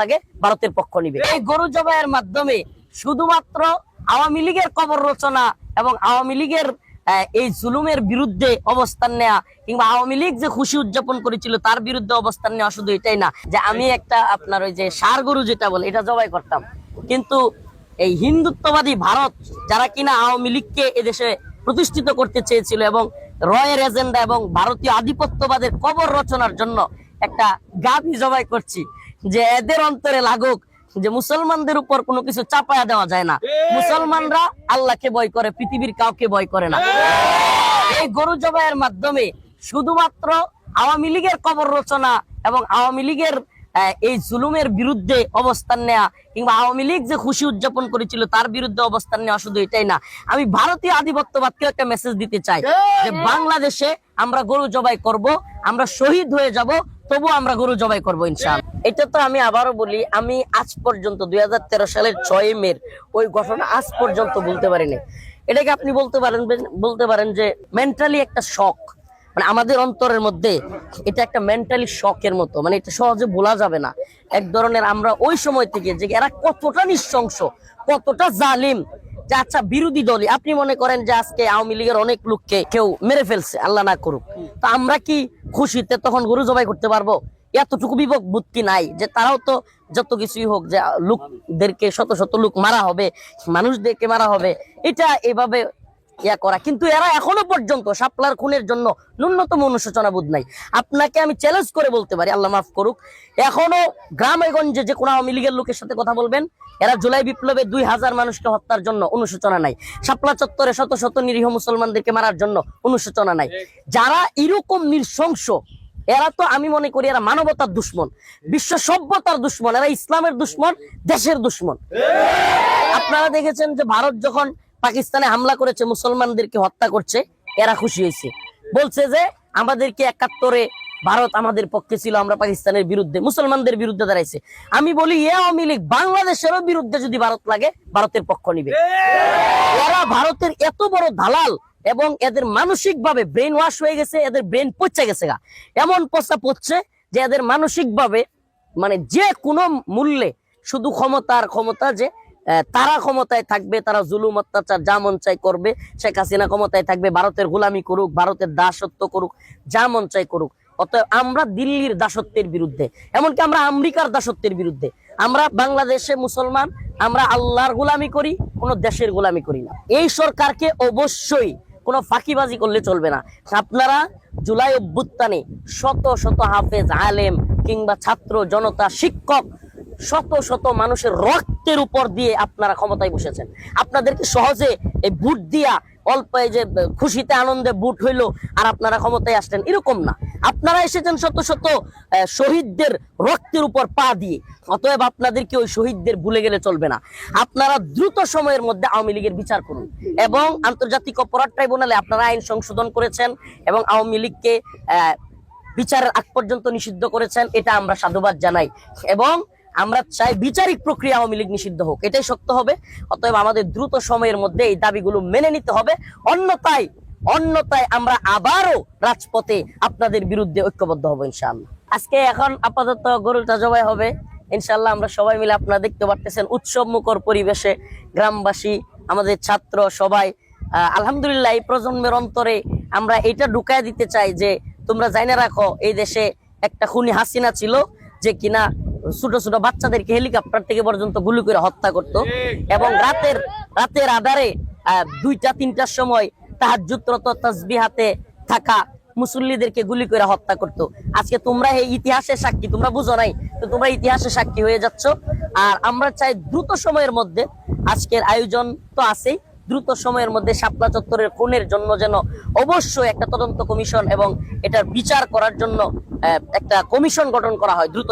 লাগে, ভারতের পক্ষ নিবে। এই গরু জবাইয়ের মাধ্যমে শুধুমাত্র আওয়ামী লীগের কবর রচনা এবং আওয়ামী লীগের এই জুলুমের বিরুদ্ধে অবস্থান নেওয়া কিংবা আওয়ামী লীগ যে খুশি উদযাপন করেছিল তার বিরুদ্ধে অবস্থান নেওয়া শুধু এটাই না, যে আমি একটা আপনার ওই যে সার গরু যেটা বলে, এটা জবাই করতাম। কিন্তু এই হিন্দুত্ববাদী ভারত, যারা কিনা আওয়ামী লীগকে এদেশে প্রতিষ্ঠিত করতে চেয়েছিল এবং রয়ের এজেন্ডা এবং ভারতীয় আধিপত্যবাদের কবর রচনার জন্য একটা গাভী জবাই করছি যে এদের অন্তরে লাগুক যে মুসলমানদের উপর কোনো কিছু চাপায়া দেওয়া যায় না। মুসলমানরা আল্লাহকে ভয় করে পৃথিবীর কাউকে ভয় করে না। এই! গরু জবাইয়ের মাধ্যমে শুধুমাত্র আওয়ামী লীগের কবর রচনা এবং আওয়ামী লীগের এই জুলুমের বিরুদ্ধে অবস্থান নেওয়া কিংবা আওয়ামী লীগ যে খুশি উদযাপন করেছিল তার বিরুদ্ধে অবস্থান নেওয়া শুধু এটাই না। আমি ভারতীয় আধিপত্যবাদকে একটা মেসেজ দিতে চাই যে বাংলাদেশে আমরা গরু জবাই করব আমরা শহীদ হয়ে যাব তবু আমরা গরু জবাই করব ইনশাল এটা তো আমি আবারও বলি, আমি আজ পর্যন্ত দুই হাজার তেরো সালের ছয় মের ওই ঘটনা আজ পর্যন্ত বলতে পারিনি। এটাকে আপনি বলতে পারেন বলতে পারেন যে মেন্টালি একটা শখ মানে আমাদের অন্তরের মধ্যে এটা একটা মেন্টালি শখের মতো। মানে এটা সহজে বলা যাবে না। এক ধরনের আমরা ওই সময় থেকে যে এরা কতটা নিঃশংস, কতটা জালিম, যে আচ্ছা বিরোধী দলই। আপনি মনে করেন যে আজকে আওয়ামী লীগের অনেক লোককে কেউ মেরে ফেলছে, আল্লাহ না করুক। তো আমরা কি খুশিতে তখন গরু জবাই করতে পারব? এতটুকু বিবেক বুদ্ধি নাই যে তারাও তো যত কিছুই হোক যে লোকদেরকে শত শত লোক মারা হবে, মানুষদেরকে মারা হবে, এটা এভাবে ইয়া করা। কিন্তু এরা এখনও পর্যন্ত সাপলার খুনের জন্য ন্যূনতম অনুশোচনা বোধ নাই। আপনাকে আমি চ্যালেঞ্জ করে বলতে পারি, আল্লাহ মাফ করুক, এখনও গ্রামে গঞ্জে যে কোনো আওয়ামী লীগের লোকের সাথে কথা বলবেন, এরা জুলাই বিপ্লবে দুই হাজার মানুষকে হত্যার জন্য অনুশোচনা নাই। সাপলা চত্বরে শত শত নিরীহ মুসলমানদেরকে মারার জন্য অনুশোচনা নাই। যারা এরকম নৃশংস এরা তো আমি মনে করি এরা মানবতার দুশ্মন, বিশ্ব সভ্যতার দুশ্মন, এরা ইসলামের দুশ্মন, দেশের দুশ্মন। আপনারা দেখেছেন যে ভারত যখন পাকিস্তানে হামলা করেছে, মুসলমানদেরকে হত্যা করছে, এরা খুশি হয়েছে। বলছে যে, আমাদেরকে একাত্তরে ভারত আমাদের পক্ষে ছিল, আমরা পাকিস্তানের বিরুদ্ধে, মুসলমানদের বিরুদ্ধে দাঁড়াইছে। আমি বলি, এ আওয়ামী লীগ বাংলাদেশেরও বিরুদ্ধে যদি ভারত লাগে, ভারতের পক্ষ নিবে। এরা ভারতের এত বড় দালাল এবং এদের মানসিক ভাবে ব্রেন ওয়াশ হয়ে গেছে, এদের ব্রেন পচে গেছে গা। এমন পচা পড়ছে যে এদের মানসিক ভাবে মানে যে কোনো মূল্যে শুধু ক্ষমতার ক্ষমতা যে তারা ক্ষমতায় থাকবে, তারা জুলুম, অত্যাচার যা মন চাই করবে, শেখ হাসিনা ক্ষমতায় থাকবে, ভারতের গোলামি করুক, ভারতের দাসত্ব করুক, যা মন চাই করুক। অতএব আমরা দিল্লির দাসত্বের বিরুদ্ধে, এমনকি আমরা আমেরিকার দাসত্বের বিরুদ্ধে, আমরা বাংলাদেশে মুসলমান, আমরা আল্লাহর গোলামি করি, কোনো দেশের গোলামি করি না। এই সরকারকে অবশ্যই কোনো ফাঁকিবাজি করলে চলবে না। আপনারা জুলাই অভ্যুত্থানে শত শত হাফেজ, আলেম কিংবা ছাত্র, জনতা, শিক্ষক, শত শত মানুষের রক্তের উপর দিয়ে আপনারা ক্ষমতায় বসেছেন। আপনাদেরকে সহজে এই বুট দিয়া অল্প যে খুশিতে, আনন্দে ভোট হইল আর আপনারা ক্ষমতায় আসলেন, এরকম না। আপনারা এসেছেন শত শত শহীদদের রক্তের উপর পা দিয়ে। অতএব আপনাদেরকে ওই শহীদদের ভুলে গেলে চলবে না। আপনারা দ্রুত সময়ের মধ্যে আওয়ামী লীগের বিচার করুন এবং আন্তর্জাতিক অপরাধ ট্রাইব্যুনালে আপনারা আইন সংশোধন করেছেন এবং আওয়ামী লীগকে বিচারের আগ পর্যন্ত নিষিদ্ধ করেছেন, এটা আমরা সাধুবাদ জানাই। এবং আমরা চাই বিচারিক প্রক্রিয়া আওয়ামী লীগ নিষিদ্ধ হোক, এটাই সত্য হবে। অতএব আমাদের দ্রুত সময়ের মধ্যে এই দাবিগুলো মেনে নিতে হবে। অন্যথায় অন্যথায় আমরা আবারও রাজপথে আপনাদের বিরুদ্ধে ঐক্যবদ্ধ হব ইনশাআল্লাহ। আজকে এখন আপাতত গরুটা জবাই হবে। ইনশাআল্লাহ আমরা সবাই মিলে আপনারা দেখতে পারতেছেন উৎসব মুখর পরিবেশে গ্রামবাসী আমাদের ছাত্র সবাই। আলহামদুলিল্লাহ এই প্রজন্মের অন্তরে আমরা এটা ঢুকায় দিতে চাই যে তোমরা জাইনা রাখো এই দেশে একটা খুনি হাসিনা ছিল যে কিনা ছোট ছোট বাচ্চাদেরকে হেলিকপ্টার থেকে পর্যন্ত গুলি করে হত্যা করত। এবং রাতের রাতের আধারে আহ, দুইটা তিনটার সময় তাহাজ্জুদরত তাসবিহাতে থাকা মুসল্লিদেরকে গুলি করে হত্যা করত আজকে তোমরা এই ইতিহাসের সাক্ষী, তোমরা বুঝো নাই, তো তোমরা ইতিহাসের সাক্ষী হয়ে যাচ্ছ আর আমরা চাই দ্রুত সময়ের মধ্যে, আজকের আয়োজন তো আছেই, দ্রুত সময়ের মধ্যে শাপলা চত্বরের খুনের জন্য যেন অবশ্যই একটা তদন্ত কমিশন এবং এটার বিচার করার জন্য একটা কমিশন গঠন করা হয় দ্রুত।